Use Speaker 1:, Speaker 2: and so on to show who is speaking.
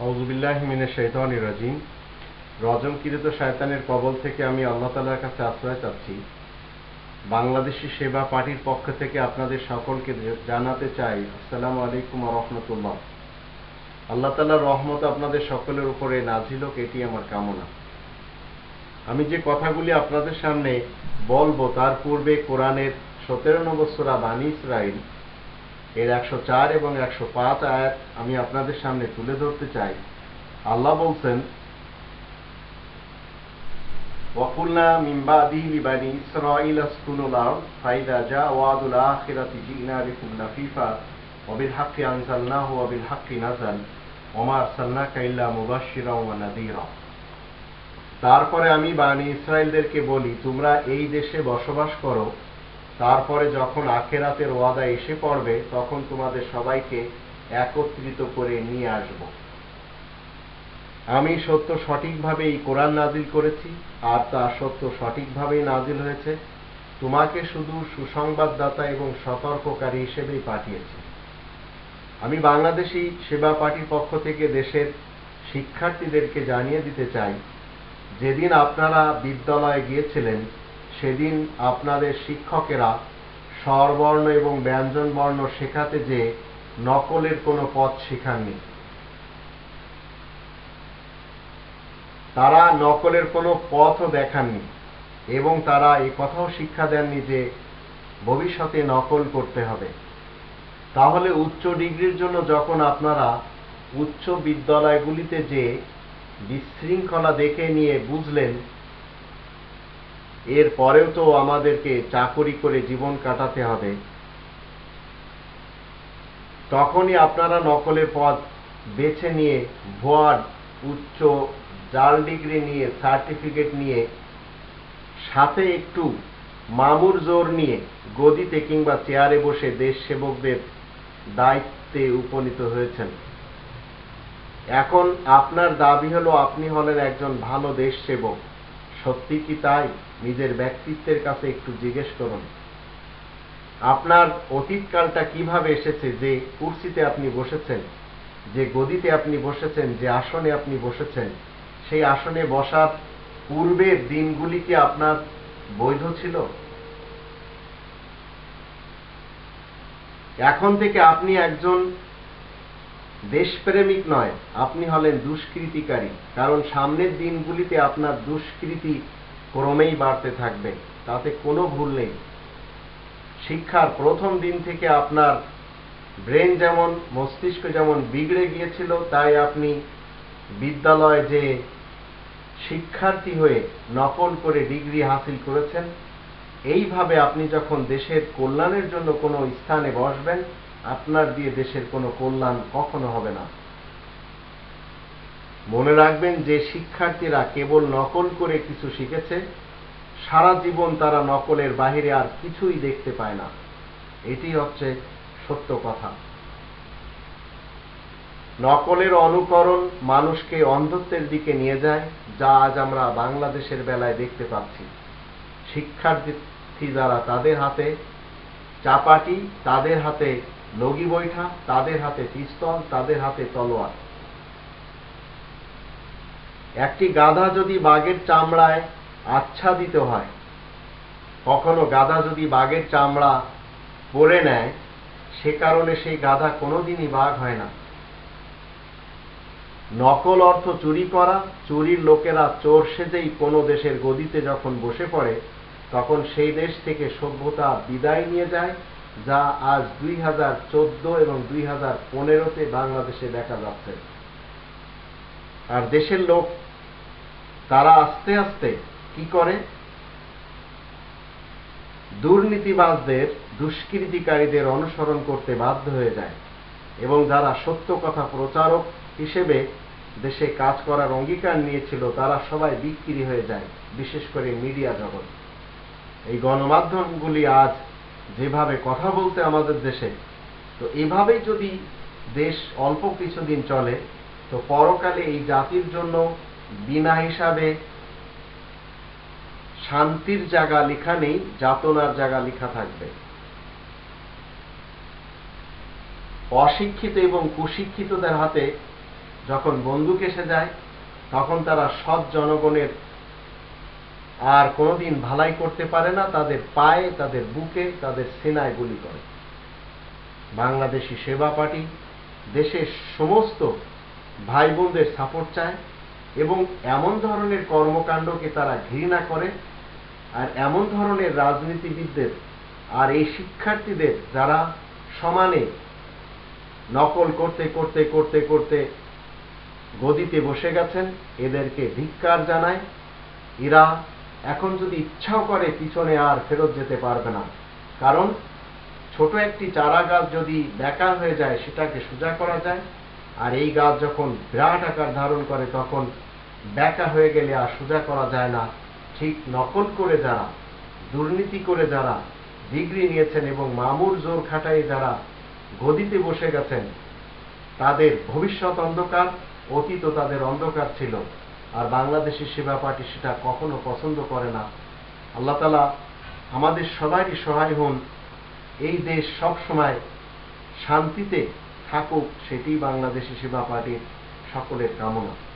Speaker 1: রাজিম। রজমকৃত শয়তানের কবল থেকে আমি আল্লাহ তালার কাছে আশ্রয় চাচ্ছি। বাংলাদেশি সেবা পার্টির পক্ষ থেকে আপনাদের সকলকে জানাতে চাই, আসসালামু আলাইকুম রহমতুল্লাহ। আল্লাহ তালার রহমত আপনাদের সকলের উপরে নাজিল হোক, এটি আমার কামনা। আমি যে কথাগুলি আপনাদের সামনে বলব, তার পূর্বে কোরআনের সতেরো নম্বর সোরা বানী ইসরাইল এর একশো চার এবং একশো পাঁচ আয়াত আমি আপনাদের সামনে তুলে ধরতে চাই আল্লাহ বলছেন وقلنا من بعده لبني إسرائيل اسكنوا الأرض فإذا جاء وعد الآخرة جئنا بكم لفيفا وبالحق أنزلناه وبالحق نزل وما أرسلناك إلا مبشرا ونذيرا তারপরে আমি বাণী ইসরায়েলদেরকে বলি তোমরা এই দেশে বসবাস করো তারপরে যখন আখেরাতের ওয়াদা এসে পড়বে, তখন তোমাদের সবাইকে একত্রিত করে নিয়ে আসব। আমি সত্য সঠিকভাবে এই কোরআন নাজিল করেছি, আর তা সত্য সঠিকভাবেই নাজিল হয়েছে। তোমাকে শুধু সুসংবাদদাতা এবং সতর্ককারী হিসেবেই পাঠিয়েছি। আমি বাংলাদেশি সেবা পার্টির পক্ষ থেকে দেশের শিক্ষার্থীদেরকে জানিয়ে দিতে চাই, যেদিন আপনারা বিদ্যালয়ে গিয়েছিলেন সেদিন আপনাদের শিক্ষকেরা স্বরবর্ণ এবং ব্যঞ্জন বর্ণ শেখাতে যে নকলের কোনো পথ শেখাননি। তারা নকলের কোনো পথও দেখাননি এবং তারা এই কথাও শিক্ষা দেননি যে ভবিষ্যতে নকল করতে হবে। তাহলে উচ্চ ডিগ্রির জন্য যখন আপনারা উচ্চ বিদ্যালয়গুলিতে যে বিশৃঙ্খলা দেখে নিয়ে বুঝলেন এর পরেও তো আমাদেরকে চাকরি করে জীবন কাটাতে হবে। তখনই আপনারা নকলের পথ বেছে নিয়ে ভুয়ার উচ্চ জাল ডিগ্রি নিয়ে, সার্টিফিকেট নিয়ে, সাথে একটু মামুর জোর নিয়ে গদিতে কিংবা চেয়ারে বসে দেশ সেবকদের দায়িত্বে উপনীত হয়েছেন। এখন আপনার দাবি হলো আপনি হলেন একজন ভালো দেশ সেবক। সত্যি কি তাই? নিজের ব্যক্তিত্বের কাছে একটু জিজ্ঞেস করুন। আপনার অতীতকালটা কীভাবে এসেছে যে কুর্সিতে আপনি বসেছেন, যে গদিতে আপনি বসেছেন, যে আসনে আপনি বসেছেন, সেই আসনে বসার পূর্বের দিনগুলি কি আপনার বৈধ ছিল? এখন থেকে আপনি একজন দেশপ্রেমিক নয়, আপনি হলেন দুষ্কৃতিকারী, কারণ সামনের দিনগুলিতে আপনার দুষ্কৃতি ক্রমেই বাড়তে থাকবে, তাতে কোনো ভুল নেই। শিক্ষার প্রথম দিন থেকে আপনার ব্রেন যেমন, মস্তিষ্ক যেমন বিগড়ে গিয়েছিল, তাই আপনি বিদ্যালয়ে যে শিক্ষার্থী হয়ে নকল করে ডিগ্রি হাসিল করেছেন, এইভাবে আপনি যখন দেশের কল্যাণের জন্য কোনো স্থানে বসবেন আপনার দিয়ে দেশের কোনো কল্যাণ কখনো হবে না। মনে রাখবেন যে শিক্ষার্থীরা কেবল নকল করে কিছু শিখেছে, সারা জীবন তারা নকলের বাহিরে আর কিছুই দেখতে পায় না। এটি হচ্ছে সত্য কথা। নকলের অনুকরণ মানুষকে অন্ধত্বের দিকে নিয়ে যায়, যা আজ আমরা বাংলাদেশের বেলায় দেখতে পাচ্ছি। শিক্ষার্থী যারা তাদের হাতে চাপাটি, তাদের হাতে লগি বৈঠা, তাদের হাতে পিস্তল, তাদের হাতে তলোয়ার। একটি গাধা যদি বাঘের চামড়ায় আচ্ছাদিত হয়, কখনো গাধা যদি বাঘের চামড়া পরে নেয়, সে কারণে সেই গাধা কোনোদিনই বাঘ হয় না। নকল অর্থ চুরি করা, চুরির লোকেরা চোর সেজেই কোনো দেশের গদিতে যখন বসে পড়ে, তখন সেই দেশ থেকে সভ্যতা বিদায় নিয়ে যায় যা আজ দুই হাজার চোদ্দ এবং দুই হাজার পনেরোতে বাংলাদেশে দেখা যাচ্ছে। আর দেশের লোক, তারা আস্তে আস্তে কি করে? দুর্নীতিবাজদের, দুষ্কৃতিকারীদের অনুসরণ করতে বাধ্য হয়ে যায় এবং যারা সত্য কথা প্রচারক হিসেবে দেশে কাজ করার অঙ্গীকার নিয়েছিল, তারা সবাই বিক্রি হয়ে যায়, বিশেষ করে মিডিয়া জগৎ। এই গণমাধ্যমগুলি আজ যেভাবে কথা বলতে আমাদের দেশে, তো এভাবেই যদি দেশ অল্প কিছুদিন চলে, তো পরকালে এই জাতির জন্য বিনা হিসাবে শান্তির জায়গা লেখা নেই, যাতনার জায়গা লেখা থাকবে। অশিক্ষিত এবং কুশিক্ষিতদের হাতে যখন বন্দুক এসে যায়, তখন তারা সৎ জনগণের আর কোনোদিন ভালাই করতে পারে না, তাদের পায়ে, তাদের বুকে, তাদের সেনায় গুলি করে। বাংলাদেশি সেবা পার্টি দেশের সমস্ত ভাই বোনদের সাপোর্ট চায় এবং এমন ধরনের কর্মকাণ্ডকে তারা ঘৃণা করে আর এমন ধরনের রাজনীতিবিদদের আর এই শিক্ষার্থীদের যারা সমানে নকল করতে করতে করতে করতে গদিতে বসে গেছেন, এদেরকে ধিক্কার জানায়। এরা এখন যদি ইচ্ছাও করে পিছনে আর ফেরত যেতে পারবে না। কারণ ছোট একটি চারা গাছ যদি বেকা হয়ে যায়, সেটাকে সোজা করা যায়। আর এই গাছ যখন বিরাট আকার ধারণ করে, তখন বেকা হয়ে গেলে আর সোজা করা যায় না। ঠিক নকল করে যারা, দুর্নীতি করে যারা, ডিগ্রি নিয়েছেন এবং মামুর জোর খাটাই যারা গদিতে বসে গেছেন, তাদের ভবিষ্যৎ অন্ধকার, অতীত তাদের অন্ধকার ছিল। আর বাংলাদেশের সেবা পার্টি সেটা কখনো পছন্দ করে না। আল্লাহ তালা আমাদের সবারই সহায় হন। এই দেশ সব সময় শান্তিতে থাকুক সেটি বাংলাদেশি সেবা পার্টির সকলের কামনা।